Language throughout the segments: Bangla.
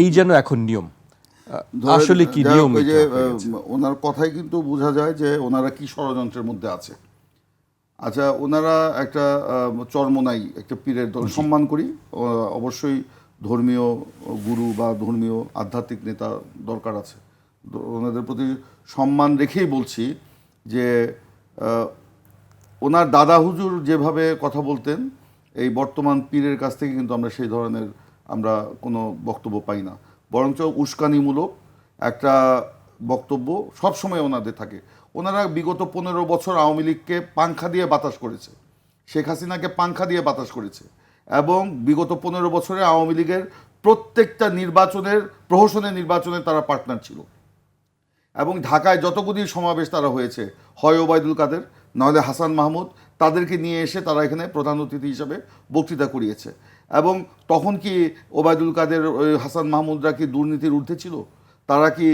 এই যেন এখন নিয়ম। আসলে কি নিয়ম যে ওনার কথাই কিন্তু বোঝা যায় যে ওনারা কি ষড়যন্ত্রের মধ্যে আছে। আচ্ছা ওনারা একটা চরমনাই একটা পীরের দল সম্মান করি। অবশ্যই ধর্মীয় গুরু বা ধর্মীয় আধ্যাত্মিক নেতা দরকার আছে। ওনাদের প্রতি সম্মান রেখেই বলছি যে ওনার দাদা হুজুর যেভাবে কথা বলতেন এই বর্তমান পীরের কাছ থেকে কিন্তু আমরা সেই ধরনের আমরা কোনো বক্তব্য পাই না। বরঞ্চ উস্কানিমূলক একটা বক্তব্য সবসময় ওনাদের থাকে। ওনারা বিগত পনেরো বছর আওয়ামী লীগকে পাংখা দিয়ে বাতাস করেছে। শেখ হাসিনাকে পাংখা দিয়ে বাতাস করেছে। এবং বিগত পনেরো বছরে আওয়ামী লীগের প্রত্যেকটা নির্বাচনের প্রহসনের নির্বাচনে তারা পার্টনার ছিল। এবং ঢাকায় যতগুলি সমাবেশ তারা হয়েছে, হয় ওবায়দুল কাদের নাহলে হাসান মাহমুদ তাদেরকে নিয়ে এসে তারা এখানে প্রধান অতিথি হিসাবে বক্তৃতা করিয়েছে। এবং তখন কি ওবায়দুল কাদের হাসান মাহমুদরা কি দুর্নীতির ঊর্ধ্বে ছিল? তারা কি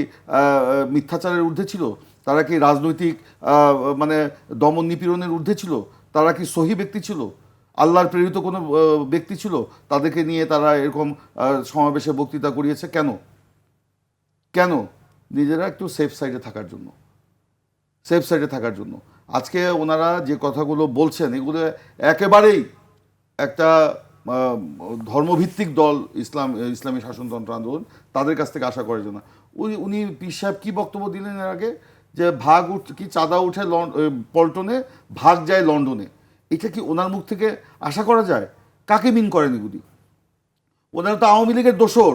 মিথ্যাচারের ঊর্ধ্বে ছিল? তারা কি রাজনৈতিক মানে দমন নিপীড়নের ঊর্ধ্বে ছিল? তারা কি সহি ব্যক্তি ছিল? আল্লাহর প্রেরিত কোনো ব্যক্তি ছিল? তাদেরকে নিয়ে তারা এরকম সমাবেশে বক্তৃতা করিয়েছে কেন? কেন? নিজেরা একটু সেফ সাইডে থাকার জন্য। সেফ সাইডে থাকার জন্য। আজকে ওনারা যে কথাগুলো বলছেন, এগুলো একেবারেই একটা ধর্মভিত্তিক দল, ইসলাম, ইসলামী শাসনতন্ত্র আন্দোলন তাদের কাছ থেকে আশা করার জন্য। উনি উনি পীর সাহেব কী বক্তব্য দিলেন এর আগে? যে ভাগ উঠ, কি চাঁদা উঠে পল্টনে, ভাগ যায় লন্ডনে। এটা কি ওনার মুখ থেকে আশা করা যায়? কাকে মিন করেন এগুলি? ওনারা তো আওয়ামী লীগের দোসর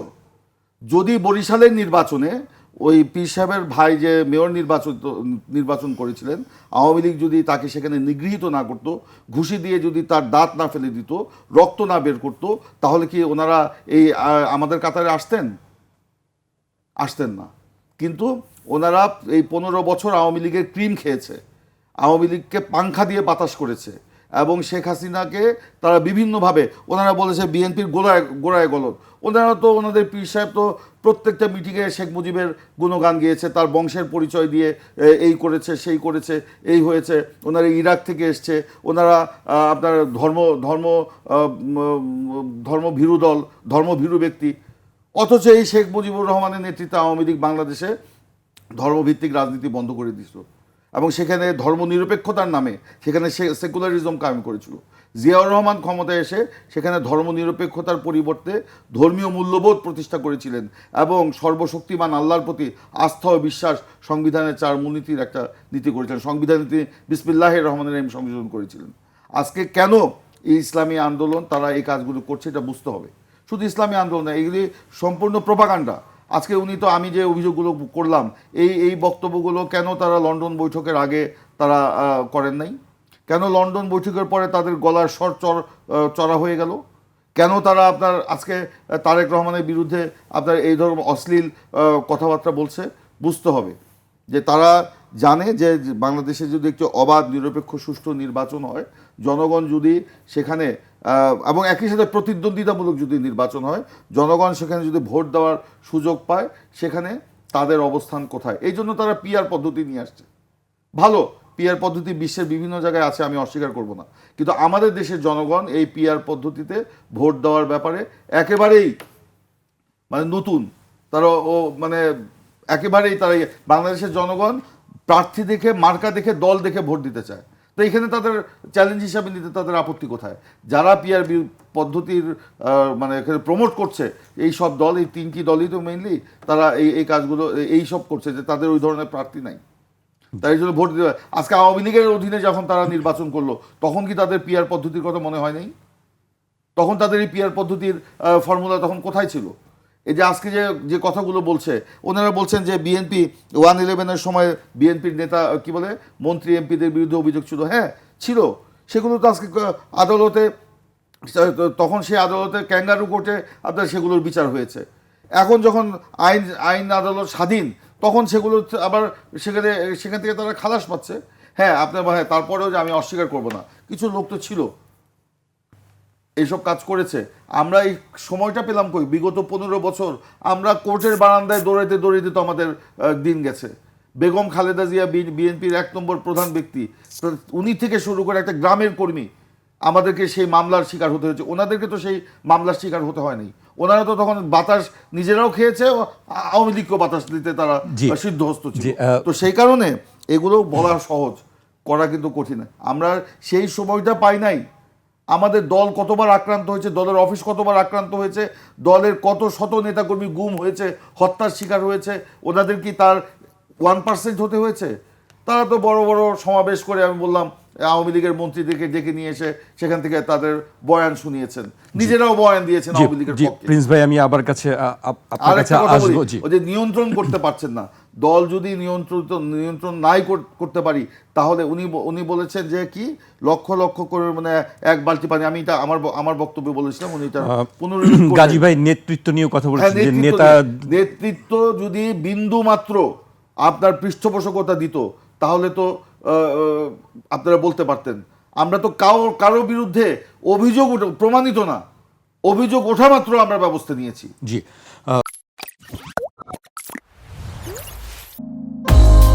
যদি বরিশালের নির্বাচনে ওই পীর সাহেবের ভাই যে মেয়র নির্বাচন নির্বাচন করেছিলেন, আওয়ামী লীগ যদি তাকে সেখানে নিগৃহীত না করতো, ঘুষি দিয়ে যদি তার দাঁত না ফেলে দিত, রক্ত না বের করতো, তাহলে কি ওনারা এই আমাদের কাতারে আসতেন? আসতেন না। কিন্তু ওনারা এই পনেরো বছর আওয়ামী লীগের ক্রিম খেয়েছে। আওয়ামী লীগকে পাংখা দিয়ে বাতাস করেছে। এবং শেখ হাসিনাকে তারা বিভিন্নভাবে, ওনারা বলেছে বিএনপির গোড়ায় গোড়ায় গলদ। ওনারা তো, ওনাদের পীর সাহেব তো প্রত্যেকটা মিটিংয়ে শেখ মুজিবের গুণগান গিয়েছে, তার বংশের পরিচয় দিয়ে এই করেছে, সেই করেছে, এই হয়েছে, ওনারা ইরাক থেকে এসছে, ওনারা আপনার ধর্ম ধর্ম ধর্মভীরু দল ধর্মভীরু ব্যক্তি। অথচ এই শেখ মুজিবুর রহমানের নেতৃত্বে আওয়ামী লীগ বাংলাদেশে ধর্মভিত্তিক রাজনীতি বন্ধ করে দিছিল এবং সেখানে ধর্মনিরপেক্ষতার নামে সেখানে সে সেকুলারিজম কায়েম করেছিল। জিয়াউর রহমান ক্ষমতায় এসে সেখানে ধর্মনিরপেক্ষতার পরিবর্তে ধর্মীয় মূল্যবোধ প্রতিষ্ঠা করেছিলেন এবং সর্বশক্তিমান আল্লাহর প্রতি আস্থা ও বিশ্বাস সংবিধানের চার মূলনীতির একটা নীতি করেছিলেন। সংবিধানে তিনি বিসমিল্লাহ রহমানের রহিম সংযোজন করেছিলেন। আজকে কেন এই ইসলামী আন্দোলন তারা এই কাজগুলো করছে এটা বুঝতে হবে। শুধু ইসলামী আন্দোলন এগুলি সম্পূর্ণ প্রপাগান্ডা আজকে উনি তো আমি যে অভিযোগগুলো করলাম, এই এই বক্তব্যগুলো কেন তারা লন্ডন বৈঠকের আগে তারা করেন নাই? কেন লন্ডন বৈঠকের পরে তাদের গলার স্বর চর চড়া হয়ে গেল? কেন তারা আপনার আজকে তারেক রহমানের বিরুদ্ধে আপনার এই ধরনের অশ্লীল কথাবার্তা বলছে? বুঝতে হবে যে তারা জানে যে বাংলাদেশে যদি একটি অবাধ, নিরপেক্ষ, সুষ্ঠু নির্বাচন হয়, জনগণ যদি সেখানে এবং একই সাথে প্রতিদ্বন্দ্বিতামূলক যদি নির্বাচন হয়, জনগণ সেখানে যদি ভোট দেওয়ার সুযোগ পায়, সেখানে তাদের অবস্থান কোথায়? এই জন্য তারা পিআর পদ্ধতি নিয়ে আসছে। ভালো পিআর পদ্ধতি বিশ্বের বিভিন্ন জায়গায় আছে, আমি অস্বীকার করব না। কিন্তু আমাদের দেশের জনগণ এই পিআর পদ্ধতিতে ভোট দেওয়ার ব্যাপারে একেবারেই মানে নতুন। তারা ও মানে একেবারেই তারা ইয়ে- বাংলাদেশের জনগণ প্রার্থী দেখে, মার্কা দেখে, দল দেখে ভোট দিতে চায়। তো এখানে তাদের চ্যালেঞ্জ হিসাবে নিতে তাদের আপত্তি কোথায়? যারা পিআর পদ্ধতির মানে এখানে প্রমোট করছে, এই সব দল, এই তিনটি দলই তো মেইনলি তারা এই এই কাজগুলো, এই সব করছে যে তাদের ওই ধরনের প্রার্থী নাই। তাই জন্য ভোট দিতে। আজকে আওয়ামী লীগের অধীনে যখন তারা নির্বাচন করল, তখন কি তাদের পিআর পদ্ধতির কথা মনে হয় নাই? তখন তাদের এই পিআর পদ্ধতির ফর্মুলা তখন কোথায় ছিল? এই যে আজকে যে যে কথাগুলো বলছে, ওনারা বলছেন যে বিএনপি ওয়ান ইলেভেনের সময় বিএনপির নেতা, কি বলে, মন্ত্রী এমপিদের বিরুদ্ধে অভিযোগ ছিল। হ্যাঁ ছিল। সেগুলো তো আজকে, আদালতে, তখন সেই আদালতে ক্যাঙ্গারু কোর্টে আপনার সেগুলোর বিচার হয়েছে। এখন যখন আইন আইন আদালত স্বাধীন, তখন সেগুলো আবার সেখানে, সেখান থেকে তারা খালাস পাচ্ছে। হ্যাঁ আপনার হ্যাঁ তারপরেও যে আমি অস্বীকার করব না। কিছু লোক তো ছিল। এইসব কাজ করেছে। আমরা এই সময়টা পেলাম কই? বিগত পনেরো বছর আমরা কোর্টের বারান্দায় দৌড়াইতে দৌড়াইতে তো আমাদের দিন গেছে। বেগম খালেদা জিয়া বিএনপির এক নম্বর প্রধান ব্যক্তি। তো উনি থেকে শুরু করে একটা গ্রামের কর্মী আমাদেরকে সেই মামলার শিকার হতে হয়েছে। ওনাদেরকে তো সেই মামলার শিকার হতে হয়নি। ওনারা তো তখন বাতাস নিজেরাও খেয়েছে আওয়ামী লীগকেও বাতাস দিতে তারা সিদ্ধহস্ত ছিল। তো সেই কারণে এগুলো বলা সহজ করা কিন্তু কঠিন। আমরা সেই সময়টা পাই নাই। আমাদের দল কতবার আক্রান্ত হয়েছে, দলের অফিস কতবার আক্রান্ত হয়েছে, দলের কত শত নেতাকর্মী গুম হয়েছে, হত্যার শিকার হয়েছে, ওনাদের কি তার ওয়ান পার্সেন্ট হতে হয়েছে? তারা তো বড় বড় সমাবেশ করে, আমি বললাম আওয়ামী লীগের মন্ত্রীদেরকে ডেকে নিয়ে এসে সেখান থেকে তাদের বয়ান শুনিয়েছেন। নিজেরাও বয়ান দিয়েছেন আওয়ামী লীগের পক্ষে। প্রিন্স ভাই আমি আবার কাছে আপনার কাছে আসব জি। ওই যে নিয়ন্ত্রণ করতে পারছেন না। দল যদি নিয়ন্ত্রিত নিয়ন্ত্রণ নাই করতে পারি তাহলে উনি উনি বলেছেন যে কি লক্ষ লক্ষ করে মানে এক বালতি পানি আমি এটা আমার আমার বক্তব্য বলেছিলাম উনি এটা পুনরুল্লেখ গাজী ভাই নেতৃত্ব নিয়ে কথা হ্যাঁ, বলছেন যে নেতৃত্ব নেতা নেতৃত্ব যদি বিন্দু মাত্র আপনার পৃষ্ঠপোষকতা দিত তাহলে তো আপনারা বলতে পারতেন। আমরা তো কারও কারও বিরুদ্ধে অভিযোগ প্রমাণিত না। অভিযোগ ওঠা মাত্র আমরা ব্যবস্থা নিয়েছি। জি।